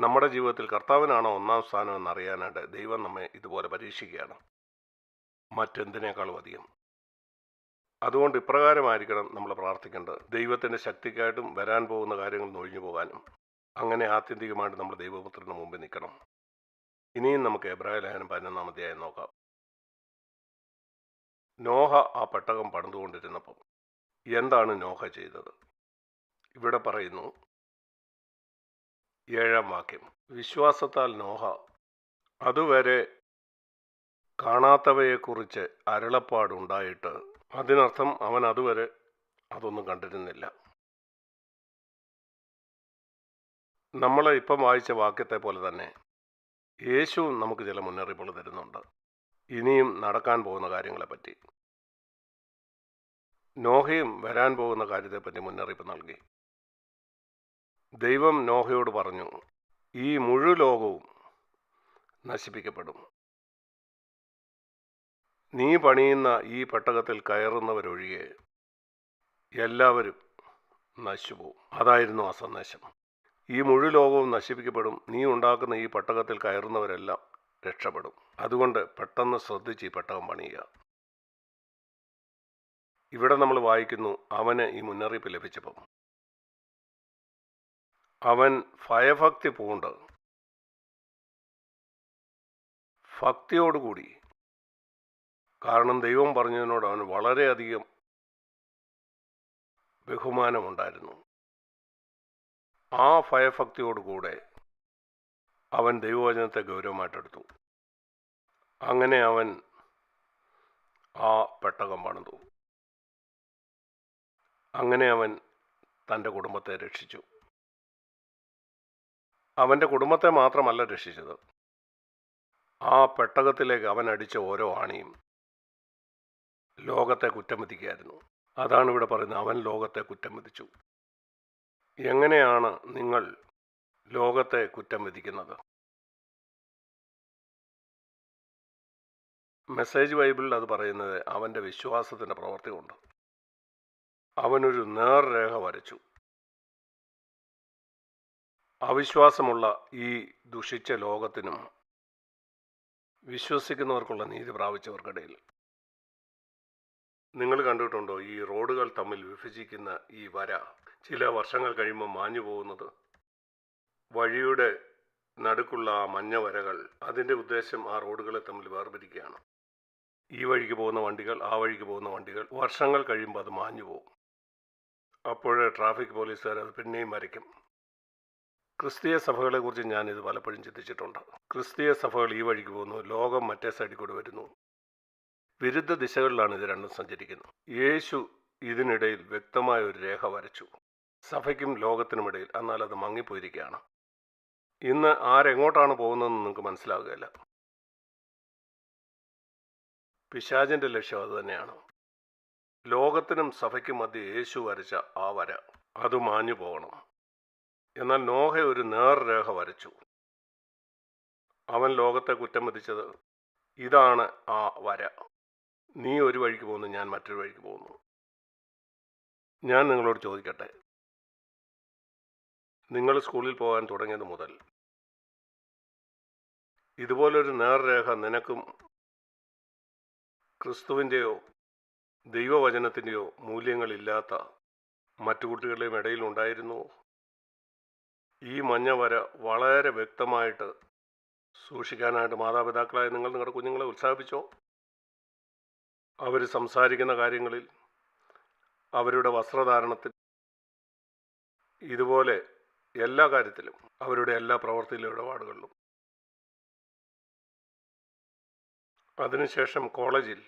നമ്മുടെ ജീവിതത്തിൽ കർത്താവിനാണോ ഒന്നാം സ്ഥാനം എന്നറിയാനായിട്ട് ദൈവം നമ്മെ ഇതുപോലെ പരീക്ഷിക്കുകയാണ്. മറ്റെന്തിനേക്കാളും അധികം? അതുകൊണ്ട് ഇപ്രകാരമായിരിക്കണം നമ്മൾ പ്രാർത്ഥിക്കേണ്ടത്. ദൈവത്തിന്റെ ശക്തിക്കായിട്ടും വരാൻ പോകുന്ന കാര്യങ്ങൾ നൊഴിഞ്ഞു പോകാനും അങ്ങനെ ആത്യന്തികമായിട്ട് നമ്മൾ ദൈവപുത്രന് മുമ്പിൽ നിൽക്കണം. ഇനിയും നമുക്ക് എബ്രാഹിം ലേഖനം പതിനൊന്നാം അധ്യായം നോക്കാം. നോഹ ആ പെട്ടകം പണിതുകൊണ്ടിരുന്നപ്പം എന്താണ് നോഹ ചെയ്തത്? ഇവിടെ പറയുന്നു ഏഴാം വാക്യം. വിശ്വാസത്താൽ നോഹ അതുവരെ കാണാത്തവയെക്കുറിച്ച് അരുളപ്പാടുണ്ടായിട്ട് അതിനർത്ഥം അവൻ അതുവരെ അതൊന്നും കണ്ടിരുന്നില്ല. നമ്മൾ ഇപ്പം വായിച്ച വാക്യത്തെ പോലെ തന്നെ യേശുവും നമുക്ക് ചില മുന്നറിയിപ്പുകൾ തരുന്നുണ്ട്. ഇനിയും നടക്കാൻ പോകുന്ന കാര്യങ്ങളെപ്പറ്റി നോഹയും വരാൻ പോകുന്ന കാര്യത്തെപ്പറ്റി മുന്നറിയിപ്പ് നൽകി. ദൈവം നോഹയോട് പറഞ്ഞു ഈ മുഴു ലോകവും നശിപ്പിക്കപ്പെടും. നീ പണിയുന്ന ഈ പെട്ടകത്തിൽ കയറുന്നവരൊഴികെ എല്ലാവരും നശിച്ചുപോകും അതായിരുന്നു ആ സന്ദേശം. ഈ മുഴു ലോകവും നശിപ്പിക്കപ്പെടും. നീ ഉണ്ടാക്കുന്ന ഈ പട്ടകത്തിൽ കയറുന്നവരെല്ലാം രക്ഷപ്പെടും. അതുകൊണ്ട് പെട്ടെന്ന് ശ്രദ്ധിച്ച് ഈ പെട്ടകം പണിയുക. ഇവിടെ നമ്മൾ വായിക്കുന്നു അവന് ഈ മുന്നറിയിപ്പ് ലഭിച്ചപ്പം. അവൻ ഭയഭക്തി പൂണ്ട്. ഭക്തിയോടുകൂടി. കാരണം ദൈവം പറഞ്ഞതിനോട് അവന് വളരെയധികം ബഹുമാനമുണ്ടായിരുന്നു. ആ ഭയഭക്തിയോടുകൂടെ അവൻ ദൈവവചനത്തെ ഗൗരവമായിട്ടെടുത്തു. അങ്ങനെ അവൻ ആ പെട്ടകം പണിതു. അങ്ങനെ അവൻ തന്റെ കുടുംബത്തെ രക്ഷിച്ചു. അവന്റെ കുടുംബത്തെ മാത്രമല്ല രക്ഷിച്ചത്. ആ പെട്ടകത്തിലേക്ക് അവൻ അടിച്ച ഓരോ ആണിയും ലോകത്തെ കുറ്റം വിധിക്കുകയായിരുന്നു അതാണ് ഇവിടെ പറയുന്നത്. അവൻ ലോകത്തെ കുറ്റം വിധിച്ചു എങ്ങനെയാണ് നിങ്ങൾ ലോകത്തെ കുറ്റം വിധിക്കുന്നത് മെസ്സേജ് ബൈബിളിൽ അത് പറയുന്നത് അവന്റെ വിശ്വാസത്തിന്റെ പ്രവൃത്തി കൊണ്ട് അവനൊരു നേർരേഖ വരച്ചു. അവിശ്വാസമുള്ള ഈ ദുഷിച്ച ലോകത്തിനും വിശ്വസിക്കുന്നവർക്കുള്ള നീതി പ്രാപിച്ചവർക്കിടയിൽ. നിങ്ങൾ കണ്ടിട്ടുണ്ടോ ഈ റോഡുകൾ തമ്മിൽ വിഭജിക്കുന്ന ഈ വര? ചില വർഷങ്ങൾ കഴിയുമ്പോൾ മാഞ്ഞു പോകുന്നത്. വഴിയുടെ നടുക്കുള്ള ആ മഞ്ഞ വരകൾ അതിന്റെ ഉദ്ദേശം ആ റോഡുകളെ തമ്മിൽ വേർപിരിക്കുകയാണ്. ഈ വഴിക്ക് പോകുന്ന വണ്ടികൾ ആ വഴിക്ക് പോകുന്ന വണ്ടികൾ വർഷങ്ങൾ കഴിയുമ്പോൾ അത് മാഞ്ഞു പോകും. അപ്പോഴേ ട്രാഫിക് പോലീസുകാർ അത് പിന്നെയും വരയ്ക്കും. ക്രിസ്തീയ സഭകളെക്കുറിച്ച് ഞാനിത് പലപ്പോഴും ചിന്തിച്ചിട്ടുണ്ട്. ക്രിസ്തീയ സഭകൾ ഈ വഴിക്ക് പോകുന്നു ലോകം മറ്റേ സൈഡിൽ കൂടി വരുന്നു. വിരുദ്ധ ദിശകളിലാണ് ഇത് രണ്ടും സഞ്ചരിക്കുന്നത്. യേശു ഇതിനിടയിൽ വ്യക്തമായ ഒരു രേഖ വരച്ചു. സഭയ്ക്കും ലോകത്തിനുമിടയിൽ എന്നാൽ അത് മങ്ങിപ്പോയിരിക്കുകയാണ്. ഇന്ന് ആരെങ്ങോട്ടാണ് പോകുന്നതെന്ന് നിങ്ങൾക്ക് മനസ്സിലാകുകയില്ല പിശാചിന്റെ ലക്ഷ്യം അത് തന്നെയാണ്. ലോകത്തിനും സഭയ്ക്കും മധ്യ യേശു വരച്ച ആ വര അത് മാഞ്ഞു പോകണം എന്നാൽ നോഹ ഒരു നേർരേഖ വരച്ചു. അവൻ ലോകത്തെ കുറ്റം വിധിച്ചത് ഇതാണ് ആ വര. നീ ഒരു വഴിക്ക് പോകുന്നു ഞാൻ മറ്റൊരു വഴിക്ക് പോകുന്നു. ഞാൻ നിങ്ങളോട് ചോദിക്കട്ടെ? നിങ്ങൾ സ്കൂളിൽ പോകാൻ തുടങ്ങിയത് മുതൽ ഇതുപോലൊരു നേർരേഖ നിനക്കും ക്രിസ്തുവിന്റെയോ ദൈവവചനത്തിന്റെയോ മൂല്യങ്ങളില്ലാത്ത മറ്റു കുട്ടികളുടെയും ഇടയിൽ ഉണ്ടായിരുന്നുവോ ഈ മഞ്ഞ വര വളരെ വ്യക്തമായിട്ട് സൂക്ഷിക്കാനായിട്ട് മാതാപിതാക്കളായ നിങ്ങൾ നിങ്ങളുടെ കുഞ്ഞുങ്ങളെ ഉത്സാഹിപ്പിച്ചോ? അവർ സംസാരിക്കുന്ന കാര്യങ്ങളിൽ അവരുടെ വസ്ത്രധാരണത്തിൽ ഇതുപോലെ എല്ലാ കാര്യത്തിലും അവരുടെ എല്ലാ പ്രവൃത്തിയിലും ഇടപാടുകളിലും. അതിനുശേഷം കോളേജിൽ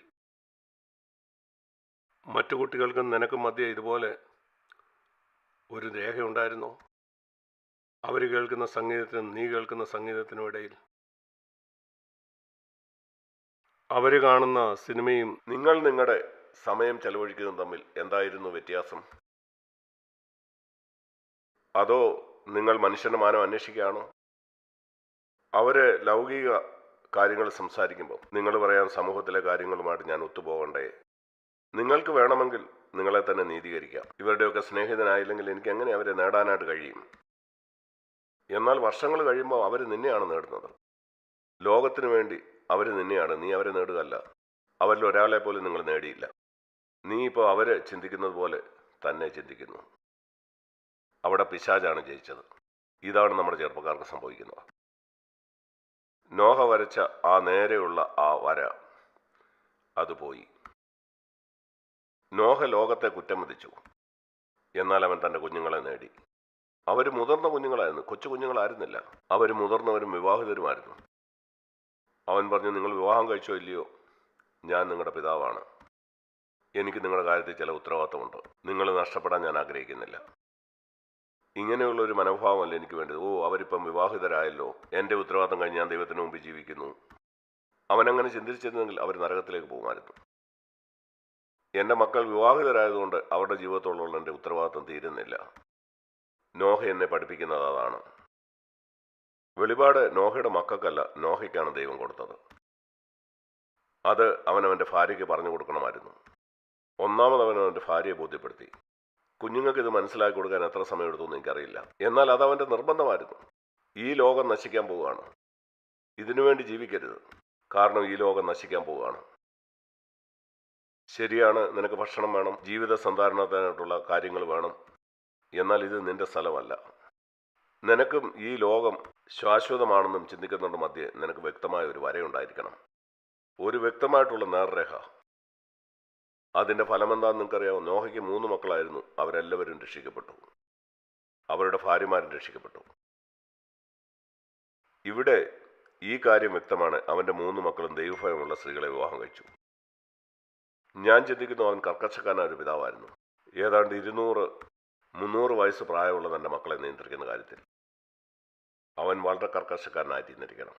മറ്റു കുട്ടികൾക്കും നിനക്കും മധ്യേ ഇതുപോലെ ഒരു രേഖയുണ്ടായിരുന്നോ? അവർ കേൾക്കുന്ന സംഗീതത്തിനും നീ കേൾക്കുന്ന സംഗീതത്തിനും ഇടയിൽ അവർ കാണുന്ന സിനിമയും നിങ്ങൾ നിങ്ങളുടെ സമയം ചെലവഴിക്കുന്നതും തമ്മിൽ എന്തായിരുന്നു വ്യത്യാസം? അതോ നിങ്ങൾ മനുഷ്യന്റെ മാനം അന്വേഷിക്കുകയാണോ? അവർ ലൗകിക കാര്യങ്ങൾ സംസാരിക്കുമ്പോൾ നിങ്ങൾ പറയാൻ സമൂഹത്തിലെ കാര്യങ്ങളുമായിട്ട് ഞാൻ ഒത്തുപോകണ്ടേ? നിങ്ങൾക്ക് വേണമെങ്കിൽ നിങ്ങളെ തന്നെ നീതീകരിക്കാം. ഇവരുടെയൊക്കെ സ്നേഹിതനായില്ലെങ്കിൽ എനിക്ക് എങ്ങനെ അവരെ നേടാനായിട്ട് കഴിയും? എന്നാൽ വർഷങ്ങൾ കഴിയുമ്പോൾ അവർ നിന്നെയാണ് നേടുന്നത്. ലോകത്തിനു വേണ്ടി അവർ നിന്നെയാണ്. നീ അവരെ നേടുകയല്ല. അവരിൽ ഒരാളെ പോലും നിങ്ങൾ നേടിയില്ല. നീ ഇപ്പോൾ അവരെ ചിന്തിക്കുന്നത് പോലെ തന്നെ ചിന്തിക്കുന്നു. അവിടെ പിശാചാണ് ജയിച്ചത്. ഇതാണ് നമ്മുടെ ചെറുപ്പക്കാർക്ക് സംഭവിക്കുന്നത്. നോഹ വരച്ച ആ നേരെയുള്ള ആ വര അത് പോയി. നോഹ ലോകത്തെ കുറ്റം വിധിച്ചു. എന്നാൽ അവൻ തന്റെ കുഞ്ഞുങ്ങളെ നേടി. അവർ മുതിർന്ന കുഞ്ഞുങ്ങളായിരുന്നു. കൊച്ചു കുഞ്ഞുങ്ങളായിരുന്നില്ല. അവർ മുതിർന്നവരും വിവാഹിതരുമായിരുന്നു. അവൻ പറഞ്ഞു നിങ്ങൾ വിവാഹം കഴിച്ചോ ഇല്ലയോ? ഞാൻ നിങ്ങളുടെ പിതാവാണ്. എനിക്ക് നിങ്ങളുടെ കാര്യത്തിൽ ചില ഉത്തരവാദിത്തമുണ്ട്. നിങ്ങൾ നഷ്ടപ്പെടാൻ ഞാൻ ആഗ്രഹിക്കുന്നില്ല. ഇങ്ങനെയുള്ള ഒരു മനോഭാവമല്ല എനിക്ക് വേണ്ടത്. ഓ അവരിപ്പം വിവാഹിതരായല്ലോ. എന്റെ ഉത്തരവാദിത്തം കഴിഞ്ഞ് ഞാൻ ദൈവത്തിന് മുമ്പ് ജീവിക്കുന്നു. അവനങ്ങനെ ചിന്തിച്ചിരുന്നെങ്കിൽ അവർ നരകത്തിലേക്ക് പോകുമായിരുന്നു. എന്റെ മക്കൾ വിവാഹിതരായതുകൊണ്ട് അവരുടെ ജീവിതത്തോടുള്ള എന്റെ ഉത്തരവാദിത്തം തീരുന്നില്ല. നോഹ എന്നെ പഠിപ്പിക്കുന്നത് അതാണ്. വെളിപാട് നോഹയുടെ മക്കൾക്കല്ല നോഹയ്ക്കാണ് ദൈവം കൊടുത്തത്. അത് അവനവന്റെ ഭാര്യയ്ക്ക് പറഞ്ഞു കൊടുക്കണമായിരുന്നു. ഒന്നാമത് അവൻ അവന്റെ ഭാര്യയെ ബോധ്യപ്പെടുത്തി. കുഞ്ഞുങ്ങൾക്ക് ഇത് മനസ്സിലാക്കി കൊടുക്കാൻ എത്ര സമയമെടുത്തു എന്ന് എനിക്കറിയില്ല. എന്നാൽ അത് അവന്റെ നിർബന്ധമായിരുന്നു. ഈ ലോകം നശിക്കാൻ പോവുകയാണ്. ഇതിനുവേണ്ടി ജീവിക്കരുത്. കാരണം ഈ ലോകം നശിക്കാൻ പോവുകയാണ്. ശരിയാണ് നിനക്ക് ഭക്ഷണം വേണം ജീവിത സന്ധാരണത്തിനായിട്ടുള്ള കാര്യങ്ങൾ വേണം എന്നാൽ ഇത് നിന്റെ സ്ഥലമല്ല. നിനക്കും ഈ ലോകം ശാശ്വതമാണെന്നും ചിന്തിക്കുന്നുണ്ട് മധ്യേ നിനക്ക് വ്യക്തമായ ഒരു വരയുണ്ടായിരിക്കണം. ഒരു വ്യക്തമായിട്ടുള്ള നേർരേഖ. അതിന്റെ ഫലമെന്താന്ന് നിനക്കറിയാം നോഹയ്ക്ക് മൂന്ന് മക്കളായിരുന്നു. അവരെല്ലാവരും രക്ഷിക്കപ്പെട്ടു. അവരുടെ ഭാര്യമാരും രക്ഷിക്കപ്പെട്ടു. ഇവിടെ ഈ കാര്യം വ്യക്തമാണ്. അവന്റെ മൂന്ന് മക്കളും ദൈവഭയമുള്ള സ്ത്രീകളെ വിവാഹം കഴിച്ചു. ഞാൻ ചിന്തിക്കുന്നു അവൻ കർക്കശക്കാരനായ ഒരു പിതാവായിരുന്നു. ഏതാണ്ട് ഇരുന്നൂറ് മുന്നൂറ് വയസ്സ് പ്രായമുള്ള തന്റെ മക്കളെ നിയന്ത്രിക്കുന്ന കാര്യത്തിൽ. അവൻ വളരെ കർക്കശക്കാരനായി തീർന്നിരിക്കണം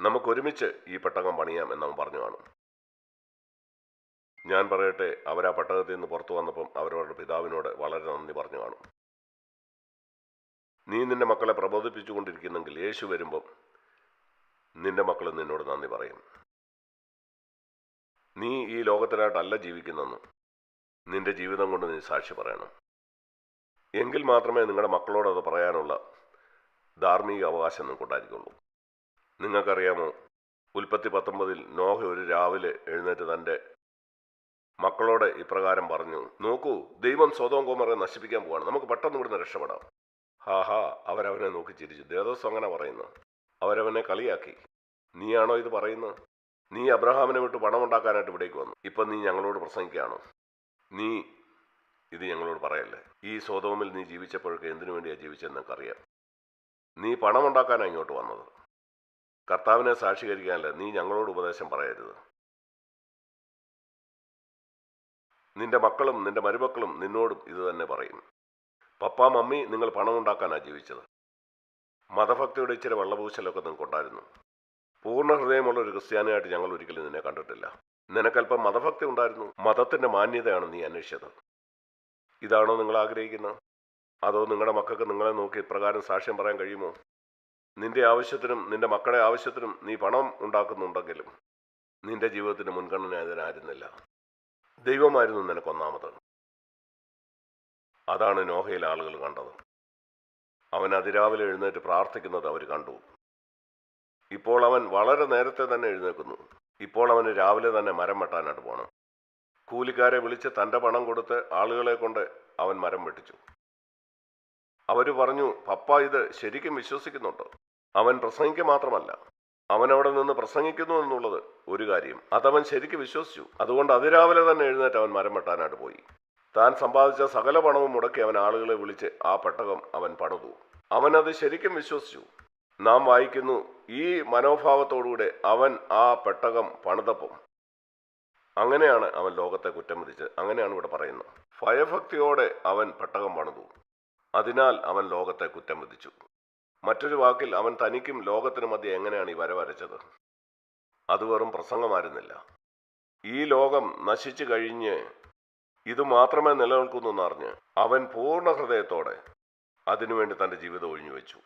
നമുക്കൊരുമിച്ച് ഈ പെട്ടകം പണിയാം എന്നവൻ പറഞ്ഞു കാണും. ഞാൻ പറയട്ടെ അവരാ പട്ടകത്തിൽ നിന്ന് പുറത്തു വന്നപ്പം അവരവരുടെ പിതാവിനോട് വളരെ നന്ദി പറഞ്ഞു കാണും. നീ നിന്റെ മക്കളെ പ്രബോധിപ്പിച്ചുകൊണ്ടിരിക്കുന്നെങ്കിൽ യേശു വരുമ്പം നിന്റെ മക്കൾ നിന്നോട് നന്ദി പറയും. നീ ഈ ലോകത്തിലായിട്ടല്ല ജീവിക്കുന്നെന്ന് നിന്റെ ജീവിതം കൊണ്ട് നീ സാക്ഷി പറയണം. എങ്കിൽ മാത്രമേ നിങ്ങളുടെ മക്കളോട് അത് പറയാനുള്ള ധാർമ്മിക അവകാശം നിങ്ങൾക്കുണ്ടായിരിക്കുള്ളൂ. നിങ്ങൾക്കറിയാമോ ഉൽപ്പത്തി പത്തൊമ്പതിൽ നോഹ ഒരു രാവിലെ എഴുന്നേറ്റ് തന്റെ മക്കളോട് ഇപ്രകാരം പറഞ്ഞു നോക്കൂ ദൈവം സ്വതവും കോമറെ നശിപ്പിക്കാൻ പോവാണ്. നമുക്ക് പെട്ടെന്ന് ഇവിടുന്ന് രക്ഷപ്പെടാം. ഹാ ഹാ അവരവനെ നോക്കി ചിരിച്ചു. ദേവദോസ് അങ്ങനെ പറയുന്നു. അവരവനെ കളിയാക്കി. നീയാണോ ഇത് പറയുന്നത്? നീ അബ്രഹാമിനെ വിട്ട് പണമുണ്ടാക്കാനായിട്ട് ഇവിടേക്ക് വന്നു. ഇപ്പം നീ ഞങ്ങളോട് പ്രസംഗിക്കുകയാണോ? നീ ഇത് ഞങ്ങളോട് പറയല്ലേ? ഈ സ്വതോമിൽ നീ ജീവിച്ചപ്പോഴൊക്കെ എന്തിനു വേണ്ടിയാണ് ജീവിച്ചതെന്ന് നിനക്കറിയാം നീ പണമുണ്ടാക്കാനാണ് ഇങ്ങോട്ട് വന്നത്. കർത്താവിനെ സാക്ഷീകരിക്കാനല്ല നീ ഞങ്ങളോട് ഉപദേശം പറയരുത്. നിന്റെ മക്കളും നിന്റെ മരുമക്കളും നിന്നോടും ഇത് തന്നെ പറയും. പപ്പ മമ്മി നിങ്ങൾ പണമുണ്ടാക്കാനാണ് ജീവിച്ചത്. മതഭക്തിയുടെ ഇച്ചിരി വെള്ളപൂശലൊക്കെ നിങ്ങൾക്കുണ്ടായിരുന്നു പൂർണ ഹൃദയമുള്ള ഒരു ക്രിസ്ത്യാനിയായിട്ട് ഞങ്ങൾ ഒരിക്കലും നിന്നെ കണ്ടിട്ടില്ല. നിനക്കല്പം മതഭക്തി ഉണ്ടായിരുന്നു. മതത്തിന്റെ മാന്യതയാണ് നീ അന്വേഷിച്ചത്. ഇതാണോ നിങ്ങൾ ആഗ്രഹിക്കുന്നത്? അതോ നിങ്ങളുടെ മക്കൾക്ക് നിങ്ങളെ നോക്കി ഇപ്രകാരം സാക്ഷ്യം പറയാൻ കഴിയുമോ? നിന്റെ ആവശ്യത്തിനും നിന്റെ മക്കളുടെ ആവശ്യത്തിനും നീ പണം ഉണ്ടാക്കുന്നുണ്ടെങ്കിലും നിന്റെ ജീവിതത്തിന് മുൻഗണന അതിനായിരുന്നില്ല ദൈവമായിരുന്നു നിനക്ക് ഒന്നാമത്. അതാണ് നോഹയിൽ ആളുകൾ കണ്ടത്. അവൻ അതിരാവിലെ എഴുന്നേറ്റ് പ്രാർത്ഥിക്കുന്നത് അവർ കണ്ടു. ഇപ്പോൾ അവൻ വളരെ നേരത്തെ തന്നെ എഴുന്നേൽക്കുന്നു. ഇപ്പോൾ അവന് രാവിലെ തന്നെ മരം വെട്ടാനായിട്ട് പോകണം കൂലിക്കാരെ വിളിച്ച് തന്റെ പണം കൊടുത്ത് ആളുകളെ കൊണ്ട് അവൻ മരം വെട്ടിച്ചു. അവർ പറഞ്ഞു പപ്പ ഇത് ശരിക്കും വിശ്വസിക്കുന്നുണ്ടോ? അവൻ പ്രസംഗിക്കുക മാത്രമല്ല. അവൻ നിന്ന് പ്രസംഗിക്കുന്നു എന്നുള്ളത് ഒരു കാര്യം. അതവൻ ശരിക്കും വിശ്വസിച്ചു. അതുകൊണ്ട് അതിരാവിലെ തന്നെ എഴുന്നേറ്റ് അവൻ മരം വെട്ടാനായിട്ട് പോയി. താൻ സമ്പാദിച്ച സകല പണവും മുടക്കി അവൻ ആളുകളെ വിളിച്ച് ആ പെട്ടകം അവൻ പണിതു. അവൻ അത് ശരിക്കും വിശ്വസിച്ചു. നാം വായിക്കുന്നു ഈ മനോഭാവത്തോടുകൂടെ അവൻ ആ പെട്ടകം പണിതപ്പം അങ്ങനെയാണ് അവൻ ലോകത്തെ കുറ്റം വിധിച്ചത് അങ്ങനെയാണ് ഇവിടെ പറയുന്നത്. ഭയഭക്തിയോടെ അവൻ പെട്ടകം പണിതു. അതിനാൽ അവൻ ലോകത്തെ കുറ്റം വിധിച്ചു മറ്റൊരു വാക്കിൽ അവൻ തനിക്കും ലോകത്തിനും മധ്യ എങ്ങനെയാണ് ഈ വര വരച്ചത്? അത് വെറും പ്രസംഗമായിരുന്നില്ല. ഈ ലോകം നശിച്ചു കഴിഞ്ഞ് ഇത് മാത്രമേ നിലനിൽക്കുന്നു എന്നറിഞ്ഞ് അവൻ പൂർണ ഹൃദയത്തോടെ അതിനുവേണ്ടി തന്റെ ജീവിതം ഒഴിഞ്ഞു വെച്ചു